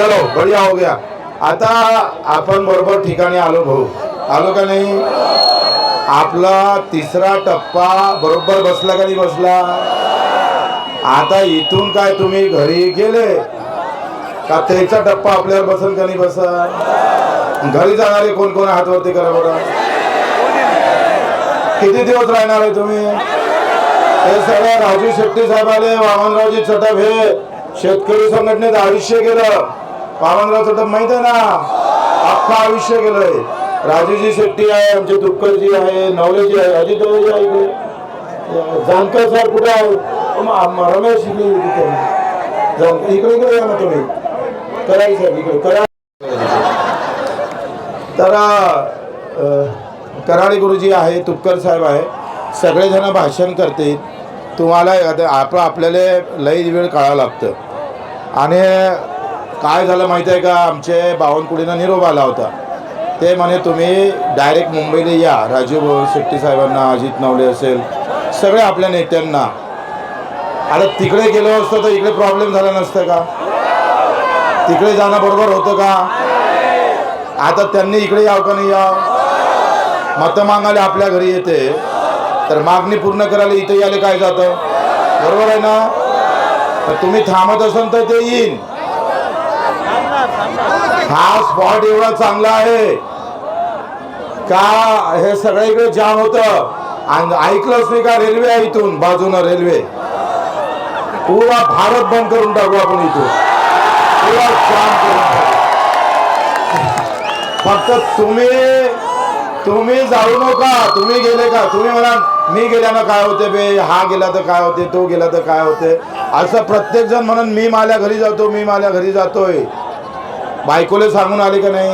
चलो बढिया हो गया। आता आपण बरोबर ठिकाणी आलो भाऊ. आलो का नाही? आपला तिसरा टप्पा बरोबर बसला का नाही बसला? आता इथून काय तुम्ही घरी गेले? का त्याचा टप्पा आपल्यावर बसल का नाही बसा घरी जाणारे कोण कोण हातवरती करा बरं. किती दिवस राहणार आहे तुम्ही? हे सगळं राजू शेट्टी साहेब आले वामनरावजी चटप हे शेतकरी संघटनेत आयुष्य गेलं. वामनराव चटप माहीत आहे. ना अख्खा आयुष्य गेलंय. राजूजी शेट्टी आहे आमचे तुपकरजी आहे नवलेजी आहे अजित जी आहे इकडे. जानकर सर कुठे आहे? रमेश इकडे इकडे. इकडे या ना तुम्ही. कराई साहेब इकडे. करा तर कराडे गुरुजी आहे तुपकर साहेब आहे. सगळेजण भाषण करतील तुम्हाला आपण आप आपल्याला लई वेळ काढावं लागतं. आणि काय झालं माहिती आहे का? आमचे बावनकुळीनं निरोप आला होता. ते म्हणे तुम्ही डायरेक्ट मुंबईला या. राजीव शेट्टी साहेबांना अजित नवले असेल सगळे आपल्या नेत्यांना. आता तिकडे गेलो असतो तर इकडे प्रॉब्लेम झाला नसतं का? तिकडे जाणं बरोबर होतं का? आता त्यांनी इकडे यावं का नाही यावं? मतं मागायला आपल्या घरी येते तर मागणी पूर्ण करायला इथे यायला काय जातं? बरोबर आहे ना? तर तुम्ही थांबत असाल तर ते येईन. हा स्पॉट एवढा चांगला आहे. का हे सगळीकडे जाम होत? आणि ऐकलंच नाही का रेल्वे आहे इथून बाजूनं रेल्वे पुरा भारत बंद करून टाकू आपण इथून. पुरा जाम करून फक्त तुम्ही तुम्ही जाऊ नका. तुम्ही गेले का? तुम्ही म्हणा मी गेल्यानं काय होते बे? हा गेला तर काय होते? तो गेला तर काय होते? असं प्रत्येक जण म्हणून मी माझ्या घरी जातो मी माझ्या घरी जातोय. बायकोले सांगून आले का नाही?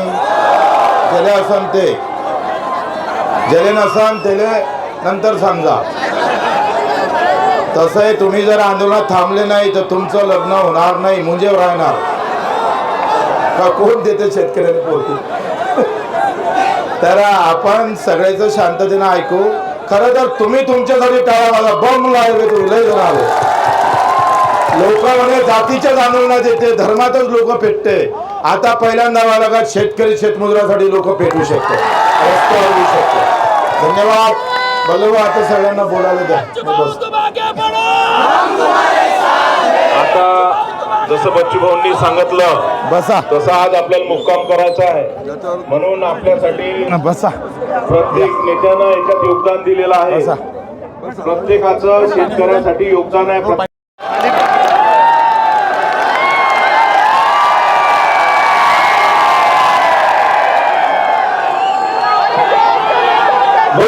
जले असन ते. जले नसन त्याले नंतर समजा तसं आहे तुम्ही जर आंदोलनात थांबले नाही तर तुमचं लग्न होणार नाही मुंजे राहणार. का कोण देते शेतकऱ्याला पोहोचते तर आपण सगळ्याचं शांततेनं ऐकू. खरं तर तुम्ही तुमच्यासाठी टाळा माझा बम लावले तुम्ही लय जण आले. लोक म्हणे जातीच्याच आंदोलनात येते धर्मातच लोक पेटते. आता पहिल्यांदा मला का शेतकरी शेतमुद्रासाठी लोक पेटू शकते रस्त्यावर शकते धन्यवाद. बरोबर आता सगळ्यांना बोलायला द्या. आता जसं बच्चू भाऊंनी सांगितलं बसा. तसं आज आपल्याला मुक्काम करायचा आहे. म्हणून आपल्यासाठी बसा. प्रत्येक नेत्यानं याच्यात योगदान दिलेलं बसा. आहे प्रत्येकाचं शेतकऱ्यासाठी योगदान आहे.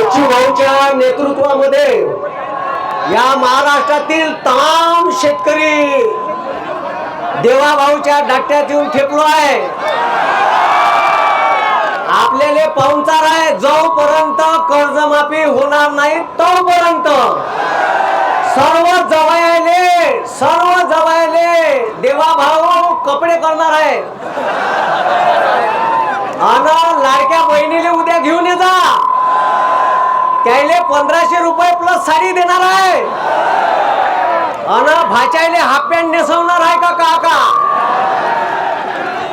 भाऊच्या नेतृत्वामध्ये या महाराष्ट्रातील तमाम शेतकरी देवाभाऊच्या डाट्यात येऊन ठेपलो आहे. आपल्याला पाहुणचार आहे जोपर्यंत कर्जमाफी होणार नाही तोपर्यंत. सर्व जवायले सर्व जवायले देवाभाऊ कपडे करणार आहे. अन लाडक्या बहिणीला उद्या घेऊन ये जा. त्याले पंधराशे रुपये प्लस साडी देणार आहे. अन भाच्याले हाफ पॅन्ट नेसवणार आहे का काका?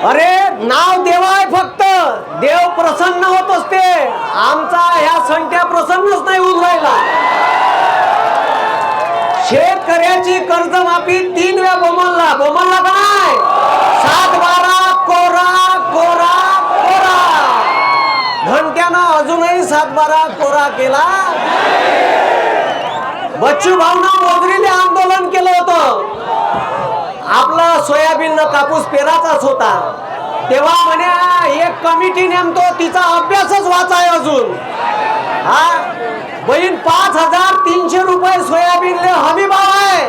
अरे नाव देवाय फक्त. देव प्रसन्न होत असते आमचा ह्या संख्या प्रसन्नच नाही उजवायला राहिला. शेतकऱ्याची कर्जमाफी तीन वेळा बोमलला बोमलला का नाही? सात बारा कोरा कोरा कोरा घंट्यानं अजूनही सातबारा कोरा केला. बच्चू भाऊनं मोजरीले आंदोलन केलं होतं. आपला सोयाबीन कापूस पेराचाच होता. तेव्हा म्हणे एक कमिटी नेमतो तिचा अभ्यासच वाचाय अजून. हा? बहीण पाच हजार तीनशे रुपये सोयाबीनले हमी भाव आहे.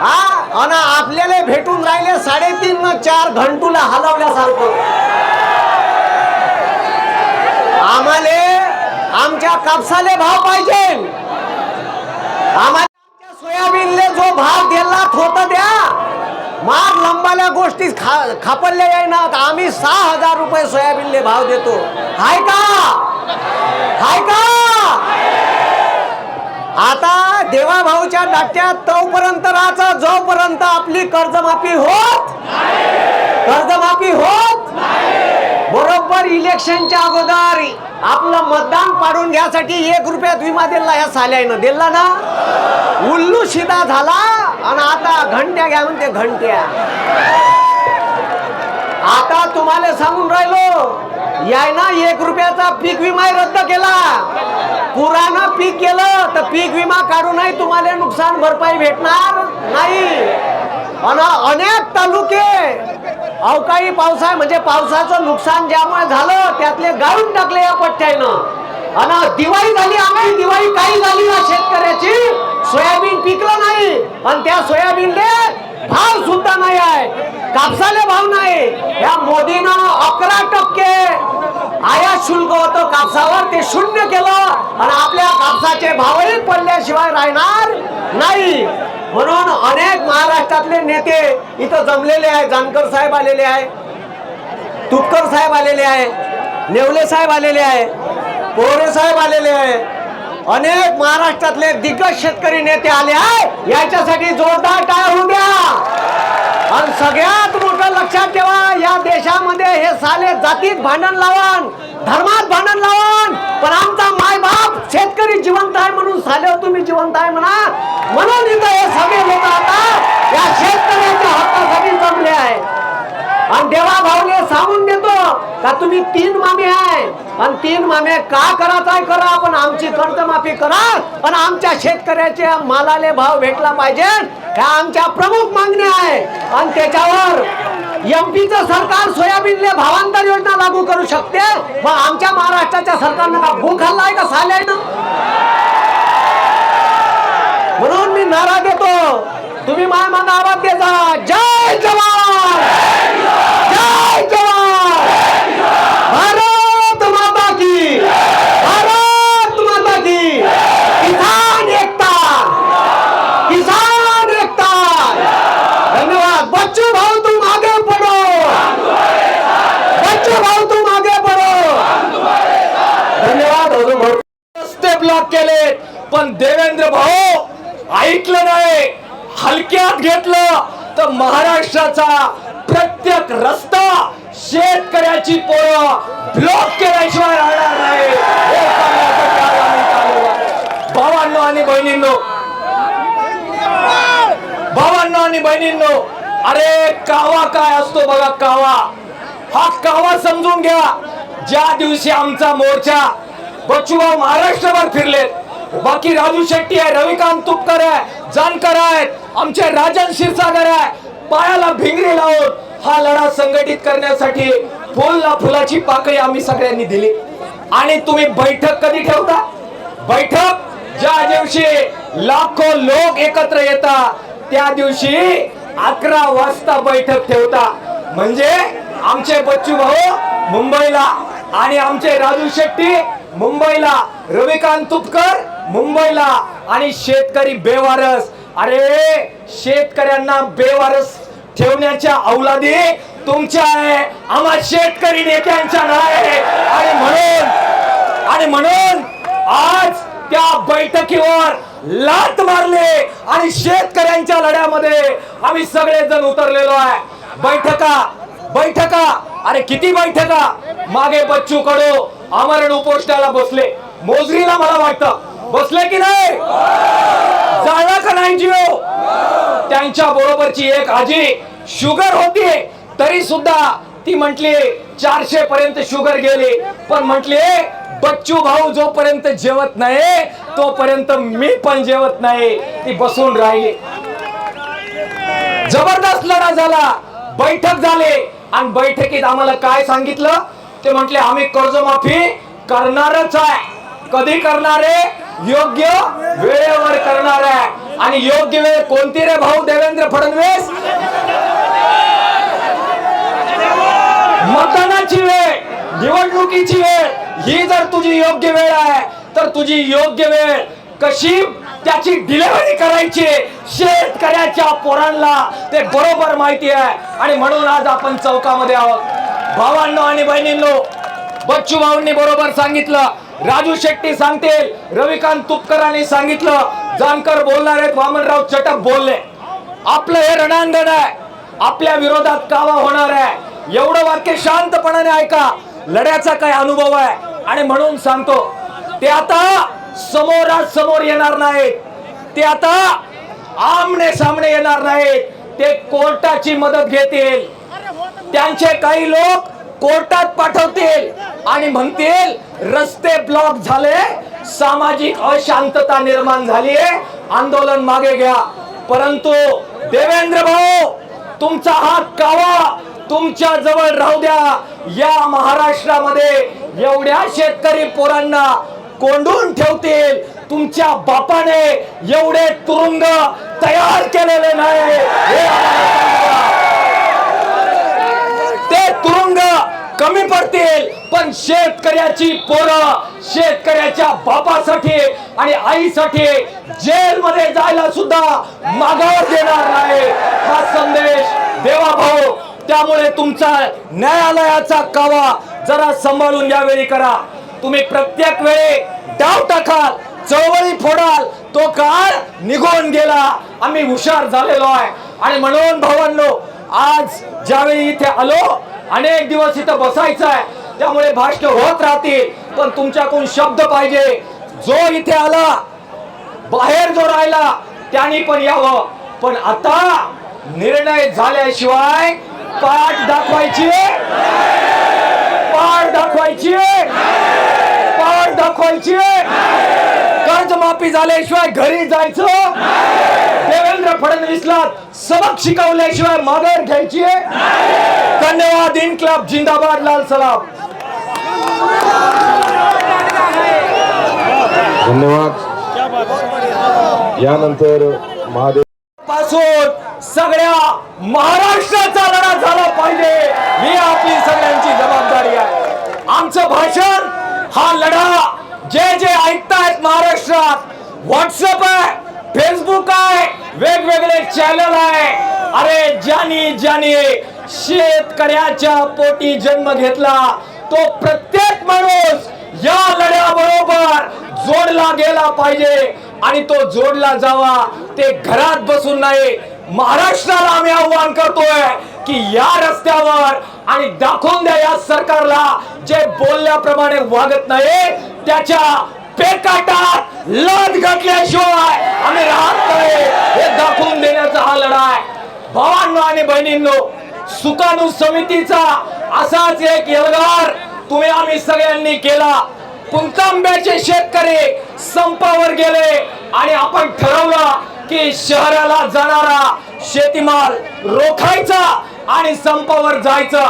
हा? आणि आपल्याला भेटून राहिले साडेतीन चार घंटूला हलवल्यासारखं. आम्हाले आमच्या कापसाले भाव पाहिजे. आम्हाला आमच्या सोयाबीनले जो भाव दिला होत द्या. मार लंबाल्या गोष्टी खा खापडल्या येईनात आम्ही सहा हजार रुपये सोयाबीनले भाव देतो. हाय का? हाय का? आता देवा भाऊच्या नाट्यात तोपर्यंत राहायचं जोपर्यंत आपली कर्जमाफी होत. कर्जमाफी होत. बरोबर इलेक्शनच्या अगोदर आपलं मतदान पाडून घ्यासाठी एक रुपयात विमा दिला ह्या साल्यानं. दिला ना? उल्लू शिदा झाला आणि आता घंट्या घ्या म्हणते घंट्या. आता तुम्हाला सांगून राहिलो याय ना एक रुपयाचा पीक विमा रद्द केला. पुरानं पीक केलं तर पीक विमा काढूनही तुम्हाला नुकसान भरपाई भेटणार नाही. अनेक तालुके अवकाळी पावसाळ म्हणजे पावसाचं नुकसान ज्यामुळे झालं त्यातले गाळून टाकले या पट्ट्यानं. आणि दिवाळी झाली आम्ही दिवाळी काही झाली ना शेतकऱ्याची. सोयाबीन पिकलं नाही आणि त्या सोयाबीनले भाव सुद्धा नाही आहे. कापसाले भाव नाही. या मोदीनं अकरा टक्के आयात शुल्क होतं कापसावर ते शून्य केलं. आणि आपल्या कापसाचे भावही पडल्याशिवाय राहणार नाही. म्हणून अनेक महाराष्ट्रातले नेते इथं जमलेले आहे जानकर साहेब आलेले आहे तुपकर साहेब आलेले आहे नेवले साहेब आलेले आहे पोहरे साहेब आलेले आहे अनेक महाराष्ट्रातले दिग्गज शेतकरी नेते आले आहे याच्यासाठी जोरदार टाळ होऊ द्या. आणि सगळ्यात मोठं लक्षात ठेवा या देशामध्ये हे साले जातीत भांडण लावण धर्मात भांडण लावण पण आमचा माय बाप शेतकरी जिवंत आहे म्हणून साले तुम्ही जिवंत आहे म्हणा. म्हणून इथं हे सगळे लोक आता या शेतकऱ्याच्या हक्कासाठी जमले आहे. आणि देवा भाऊने सांगून देतो का तुम्ही तीन मामे आहे. आणि तीन मामे का करत आहे करा पण आमची कर्जमाफी करा आणि आमच्या शेतकऱ्याच्या मालाले भाव भेटला पाहिजे. ह्या आमच्या प्रमुख मागण्या आहे? आणि त्याच्यावर एमपीचं सरकार सोयाबीनले भावांतर योजना लागू करू शकते? मग आमच्या महाराष्ट्राच्या सरकारनं का भू खाल्लाय का? साल्यानं म्हणून मी नारा देतो तुम्ही माय मागा आवाज देजा जय जवान! जय जवान भारत माता की भारत माता की किसान एकता किसान एकता धन्यवाद बच्चू भाऊ तुम आगे बढ़ो बच्चू भाऊ तुम आगे बढ़ो धन्यवाद अजून भरपूर रस्ते ब्लॉक केले पण देवेंद्र भाऊ ऐकलं नाही हलक्यात घेतलं तर महाराष्ट्राचा प्रत्येक रस्ता शेतकऱ्याची पोळ ब्लॉक केल्याशिवाय राहणार नाही. भावांनो आणि बहिणींनो. भावांनो आणि बहिणींनो अरे कावा काय असतो बघा कावा. हा कावा समजून घ्या. ज्या दिवशी आमचा मोर्चा बच्चूभाऊ महाराष्ट्रभर फिरलेत बाकी राजू शेट्टी आहे रविकांत तुपकर आहे जानकर आहेत आमचे राजन क्षीरसागर आहे. पायाला भिंगरी लावून हा लढा संघटित करण्यासाठी फुलला फुलाची पाकळी आम्ही सगळ्यांनी दिली. आणि तुम्ही बैठक कधी ठेवता? बैठक ज्या दिवशी लाखो लोक एकत्र येतात त्या दिवशी अकरा वाजता बैठक ठेवता. म्हणजे आमचे बच्चू भाऊ मुंबईला आणि आमचे राजू शेट्टी मुंबईला रविकांत तुपकर मुंबईला आणि शेतकरी बेवारस. अरे शेतकऱ्यांना बेवारस ठेवण्याच्या अवलादी तुमच्या आहे. आम्हा शेतकरी नेत्यांच्या नाही. आणि म्हणून आणि म्हणून आज त्या बैठकीवर लात मारले आणि शेतकऱ्यांच्या लढ्यामध्ये आम्ही सगळे जण उतरलेलो आहे. बैठका बैठका. अरे किती बैठका? मागे बच्चू कडो आमरण उपोषणाला बसले. मोजरीला मला वाटतं. बसले की नाही? जाळला का नाही जीव त्यांच्या बरोबरची एक आजी शुगर होती तरी सुद्धा ती म्हटली चारशे पर्यंत शुगर गेली. पण म्हटली बच्चू भाऊ जोपर्यंत जेवत नाही तोपर्यंत मी पण जेवत नाही. ती बसून राहिली. जबरदस्त लढा झाला. बैठक झाली. आणि बैठकीत आम्हाला काय सांगितलं? ते म्हटले आम्ही कर्जमाफी करणारच आहे. कधी करणार आहे? योग्य वेळेवर करणार आहे आणि योग्य वेळ कोणती रे भाऊ देवेंद्र फडणवीस? मतदानाची वेळ निवडणुकीची वेळ ही जर तुझी योग्य वेळ आहे तर तुझी योग्य वेळ कशी? त्याची डिलिव्हरी करायची शेतकऱ्याच्या पोरांना ते बरोबर माहिती आहे. आणि म्हणून आज आपण चौकामध्ये आहोत. भावांनो आणि बहिणींनो बच्चू भाऊंनी बरोबर सांगितलं. राजू शेट्टी सांगतील रविकांत तुपकरांनी सांगितलं जानकर बोलणार आहेत वामनराव चटक बोलले. आपलं हे रणांगण आहे आपल्या विरोधात कावा होणार आहे. एवढं वाक्य शांतपणाने ऐका लढ्याचा काय अनुभव आहे. आणि म्हणून सांगतो ते आता समोरात समोर येणार नाहीत. ते आता आमने सामने येणार नाहीत. ते कोर्टाची मदत घेतील. त्यांचे काही लोक कोर्टात पाठवतील. आणि म्हणतील रस्ते ब्लॉक झाले सामाजिक अशांतता निर्माण झाली आंदोलन मागे घ्या. परंतु देवेंद्र भाऊ तुमचा हात कावा तुमच्या जवळ राहू द्या. या महाराष्ट्रामध्ये एवढ्या शेतकरी पोरांना कोंडून ठेवतील. तुमच्या बापाने एवढे तुरुंग तयार केलेले नाही हे आम्हाला सांगा. ते तुरुंग कमी पडतील पण शेतकऱ्याची पोरं शेतकऱ्याच्या बापासाठी आणि आईसाठी जेल मध्ये जायला सुद्धा मागावर देणार नाही. हा संदेश देवा भाऊ. त्यामुळे तुमचा न्यायालयाचा कावा जरा सांभाळून यावेळी करा. तुम्ही प्रत्येक वेळी डाव टाकाल चळवळी फोडाल तो काळ निघून गेला. आम्ही हुशार झालेलो आहे. आणि म्हणून भावांनो आज ज्यावेळी इथे आलो अनेक दिवस इथं बसायचं आहे त्यामुळे भाष्य होत राहतील. पण तुमच्याकडून शब्द पाहिजे. जो इथे आला बाहेर जो राहिला त्यांनी पण यावं. पण आता निर्णय झाल्याशिवाय पाठ दाखवायची पाठ दाखवायची दाखवायची कर्जमाफी झाल्याशिवाय घरी जायचं देवेंद्र फडणवीसला सबक शिकवल्याशिवाय माघार घ्यायची धन्यवाद इन्क्लाब जिंदाबाद लाल सलाम. धन्यवाद. यानंतर महादेवपासून सगळ्या महाराष्ट्राचा लढा झाला पाहिजे. ही आपली सगळ्यांची जबाबदारी आहे. आमचं भाषण हा लढा जे जे ऐकतायत महाराष्ट्रात व्हॉट्सअप आहे फेसबुक आहे वेगवेगळे चॅनल आहे. अरे ज्यानी ज्यानी शेतकऱ्याच्या पोटी जन्म घेतला तो प्रत्येक माणूस या लढ्याबरोबर जोडला गेला पाहिजे. आणि तो जोडला जावा ते घरात बसून नाही. महाराष्ट्राला आम्ही आव्हान करतोय की या रस्त्यावर आणि दाखवून द्या या सरकारला जे बोलल्याप्रमाणे वागत नाही त्याच्या पेकाटात लद घातल्याशिवाय आम्ही राहत नाही. हे दाखवून देण्याचा हा लढा आहे भावांनो आणि बहिणींनो सुकाणू समितीचा असाच एक यलगार तुम्ही आम्ही सगळ्यांनी केला. पुंतांब्याचे शेतकरी संपावर गेले आणि आपण ठरवलं की शहराला जाणारा शेतीमाल रोखायचा आणि संपावर जायचं.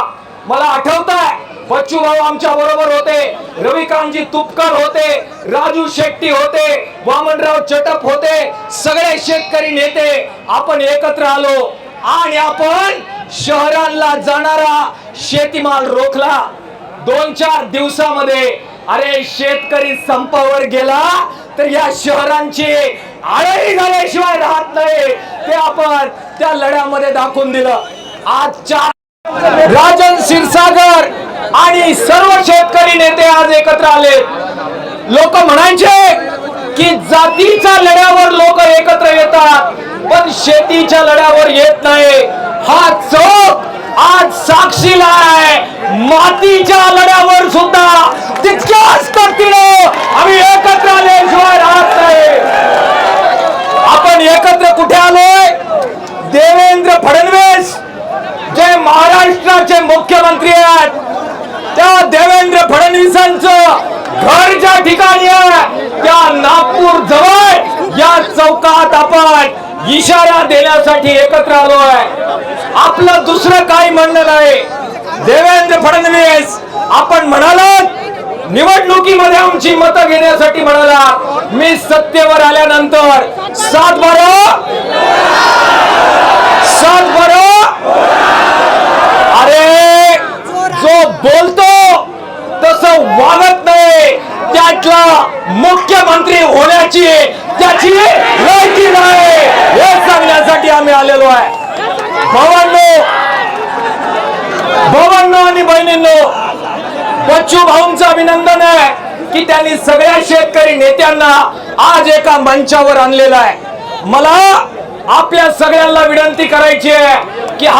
मला आठवत आहे बच्चू भाऊ आमच्या बरोबर होते रविकांतजी तुपकर होते राजू शेट्टी होते वामनराव चटप होते सगळे शेतकरी नेते आपण एकत्र आलो. आणि आपण शहरांना जाणारा शेतीमाल रोखला. दोन चार दिवसामध्ये अरे शेतकरी संपावर गेला तर या शहरांची आळही झाल्याशिवाय राहत नाही. ते आपण त्या लढ्यामध्ये दाखवून दिलं. आज चार राजन क्षीरसागर आणि सर्व शेतकरी नेते आज एकत्र आले. लोक म्हणायचे की जातीच्या लढ्यावर लोक एकत्र येतात पण शेतीच्या लढ्यावर येत नाही. हा चौक आज साक्षीला आहे. मातीच्या लढ्यावर सुद्धा तितक्याच ताकदीनं आम्ही एकत्र आल्याशिवाय राहत नाही. आपण एकत्र कुठे आलोय? देवेंद्र फडणवीस जे महाराष्ट्राचे मुख्यमंत्री आहेत त्या देवेंद्र फडणवीसांचं घर ज्या ठिकाणी आहे त्या नागपूर जवळ या चौकात आपण इशारा देण्यासाठी एकत्र आलो आहे आपलं दुसरं काय म्हणणं नाही. देवेंद्र फडणवीस आपण म्हणालात निवडणुकीमध्ये आमची मतं घेण्यासाठी म्हणाला मी सत्तेवर आल्यानंतर सात बारा सात बारा. अरे जो बोलतो तसं वागत नाही. त्यातला मुख्यमंत्री होण्याची त्याची लायकी नाही. हे सांगण्यासाठी आम्ही आलेलो आहे. भावांनो भावांनो आणि बहिणींनो बच्चू भाऊंचं अभिनंदन आहे की त्यांनी सगळ्या शेतकरी नेत्यांना आज एका मंचावर आणलेला आहे. मला आपल्या सगळ्यांना विनंती करायची आहे की हा